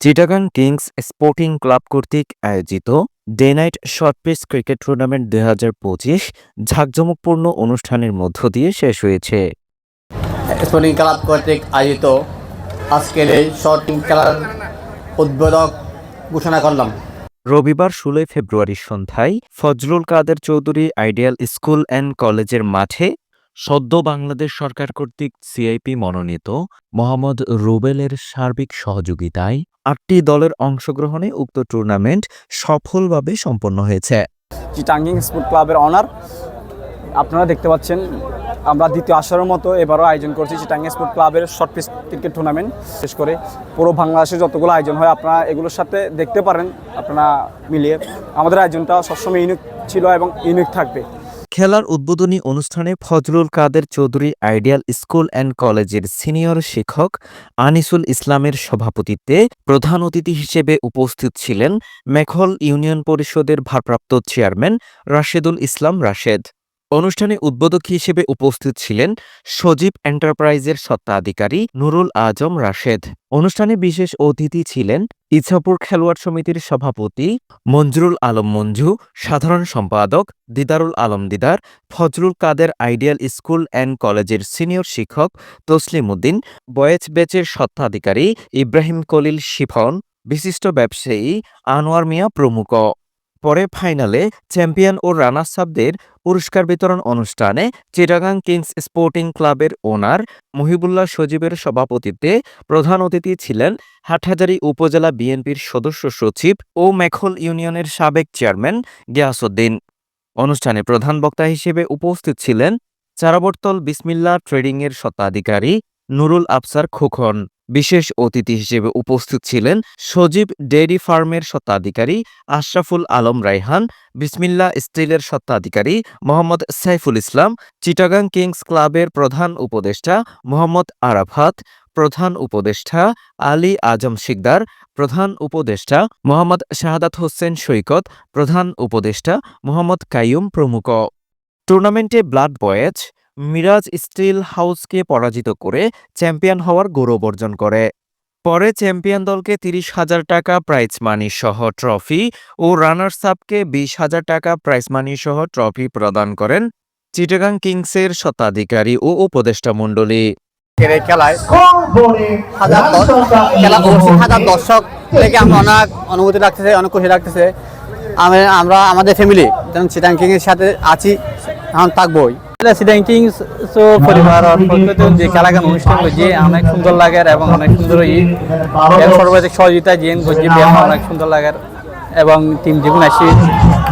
Chittagong Kings sporting club কর্তৃক আয়োজিত day night short pitch cricket tournament দুই হাজার পঁচিশ ঝাঁকজমকপূর্ণ অনুষ্ঠানের মধ্য দিয়ে শেষ হয়েছে। স্পোর্টিং ক্লাব কর্তৃক আয়োজিত আজকের এই শর্টিং খেলার উদ্বোধক ঘোষণা করলাম। রবিবার ষোলোই ফেব্রুয়ারি সন্ধ্যায় Fazlul Quader Chowdhury ideal school and কলেজের মাঠে সদ্য বাংলাদেশ সরকার কর্তৃক সিআইপি মনোনীত মোহাম্মদ রুবেলের সার্বিক সহযোগিতায় আটটি দলের অংশগ্রহণে উক্ত টুর্নামেন্ট সফলভাবে সম্পন্ন হয়েছে। চিটাঙ্গিং স্পোর্ট ক্লাবের অনার, আপনারা দেখতে পাচ্ছেন, আমরা দ্বিতীয় আসরের মতো এবারও আয়োজন করছি চিটাঙ্গিং স্পোর্ট ক্লাবের শর্ট পিচ ক্রিকেট টুর্নামেন্ট। শেষ করে পুরো বাংলাদেশে যতগুলো আয়োজন হয়, আপনারা এগুলোর সাথে দেখতে পারেন, আপনারা মিলিয়ে। আমাদের আয়োজনটা সবসময় ইউনিক ছিল এবং ইউনিক থাকবে। খেলার উদ্বোধনী অনুষ্ঠানে Fazlul Quader Chowdhury ideal school and কলেজের সিনিয়র শিক্ষক আনিসুল ইসলামের সভাপতিত্বে প্রধান অতিথি হিসেবে উপস্থিত ছিলেন মেখল ইউনিয়ন পরিষদের ভারপ্রাপ্ত চেয়ারম্যান রাশেদুল ইসলাম রাশেদ। অনুষ্ঠানে উদ্বোধক হিসেবে উপস্থিত ছিলেন সজীব এন্টারপ্রাইজের স্বত্বাধিকারী নুরুল আজম রাশেদ। অনুষ্ঠানে বিশেষ অতিথি ছিলেন ইছাপুর খেলোয়াড় সমিতির সভাপতি মঞ্জুরুল আলম মঞ্জু, সাধারণ সম্পাদক Didarul Alam Didar Fazrul Quader ideal school and কলেজের সিনিয়র শিক্ষক তসলিম উদ্দিন বয়েজ ব্যাচের স্বত্বাধিকারী ইব্রাহিম কলিল শিফন, বিশিষ্ট ব্যবসায়ী আনোয়ার মিয়া প্রমুখ। পরে ফাইনালে চ্যাম্পিয়ন ও রানার্স আপদের পুরস্কার বিতরণ অনুষ্ঠানে চিটাগাং কিংস স্পোর্টিং ক্লাবের ওনার মহিবুল্লাহ সজীবের সভাপতিত্বে প্রধান অতিথি ছিলেন হাটহাজারী উপজেলা বিএনপির সদস্য সচিব ও মেখল ইউনিয়নের সাবেক চেয়ারম্যান গিয়াসউদ্দিন। অনুষ্ঠানে প্রধান বক্তা হিসেবে উপস্থিত ছিলেন চারাবর্তল বিসমিল্লা ট্রেডিংয়ের স্বত্বাধিকারী নুরুল আফসার খোকন। বিশেষ অতিথি হিসেবে উপস্থিত ছিলেন সজীব ডেইরি ফার্মের স্বত্বাধিকারী আশরাফুল আলম রাইহান বিসমিল্লা স্টিলের স্বত্বাধিকারী মোহাম্মদ সাইফুল ইসলাম, চিটাগাং কিংস ক্লাবের প্রধান উপদেষ্টা মোহাম্মদ আরাফাত, প্রধান উপদেষ্টা আলী আজম শিকদার, প্রধান উপদেষ্টা মোহাম্মদ শাহাদাত হোসেন সৈকত, প্রধান উপদেষ্টা মোহাম্মদ কাইয়ুম প্রমুখ। টুর্নামেন্টে ব্লাড বয়েজ মিরাজ স্টিল হাউসকে পরাজিত করে চ্যাম্পিয়ন হওয়ার গৌরব অর্জন করে। পরে চ্যাম্পিয়ন দলকে তিরিশ হাজার টাকা প্রাইজ মানি সহ ট্রফি ও রানার্স আপকে বিশ হাজার টাকা প্রাইজ মানি সহ ট্রফি প্রদান করেন চিটাগাং কিংসের স্বত্বাধিকারী ও উপদেষ্টা মণ্ডলী। খেলায় খেলা থেকে আমরা অনেক অনুভূতি খুশি রাখতেছে আমি, আমরা, আমাদের ফ্যামিলি যেমন চিটাং কিংয়ের সাথে আছি, এখন থাকবোই। পরিবার যে অনুষ্ঠান অনেক সুন্দর লাগে এবং অনেক সুন্দর ই সর্বাধিক সহযোগিতা জিন করছি অনেক সুন্দর লাগে এবং টিম জীবন আসি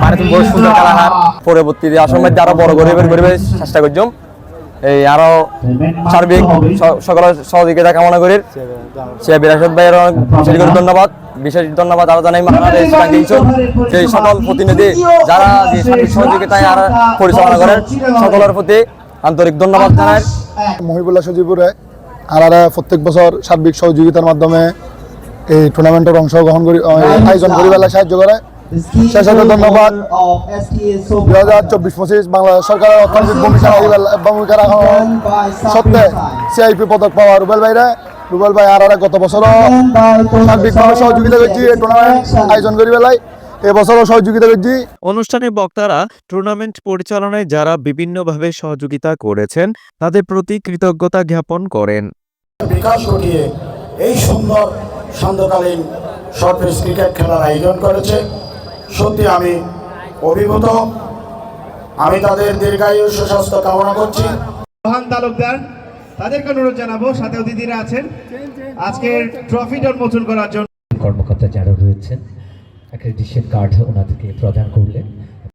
মানে বড় সুন্দর খেলা হার। পরবর্তীতে আসলে মধ্যে আরও বড় গরিবের গরিবে চেষ্টা করছিলাম এই আরও সার্বিক স- সকলের সহযোগিতা কামনা করি। সে বিরাসত ভাইয়ের অনেক ধন্যবাদ। বিশেষ ধন্যবাদ আরও জানাই ব্যাংকিং সেই সকল প্রতিনিধি যারা যে সহযোগিতায় আর পরিচালনা করেন সকলের প্রতি আন্তরিক ধন্যবাদ জানাই। মহিবুল্লাহ সজিবুরে আর প্রত্যেক বছর সার্বিক সহযোগিতার মাধ্যমে এই টুর্নামেন্টের অংশগ্রহণ করি আয়োজন করিবেলা সাহায্য করে। শেষত ধন্যবাদ। দুই হাজার চব্বিশ পঁচিশ বাংলাদেশ সরকারের অর্থনৈতিক ভূমিকা ভূমিকা রাখা সত্ত্বে সিআইপি পদক পাওয়া রুবেল ভাইরে। রুবেল ভাই আর গত বছরও সার্বিকভাবে সহযোগিতা করছি এই টুর্নামেন্ট আয়োজন এবছরও সহযোগিতা করছি। অনুষ্ঠানে বক্তারা টুর্নামেন্ট পরিচালনায় যারা বিভিন্নভাবে সহযোগিতা করেছেন তাদের প্রতি কৃতজ্ঞতা জ্ঞাপন করেন। বিকাশ ঘটিয়ে এই সুন্দর সান্ধ্যকালীন শর্ট পিচ ক্রিকেট খেলার আয়োজন করেছে। সত্যি আমি অভিভূত। আমি তাদের দীর্ঘায়ু সুস্বাস্থ্য কামনা করছি। রোহান তালুকদার তাদেরকে অনুরোধ জানাব সাথে অতিথিরা আছেন। আজকের ট্রফিটা উন্মোচন করার জন্য। কর্মকর্তা যারা রয়েছেন একটা অ্যাক্রেডিটেশন কার্ড ওনাদেরকে প্রদান করলেন।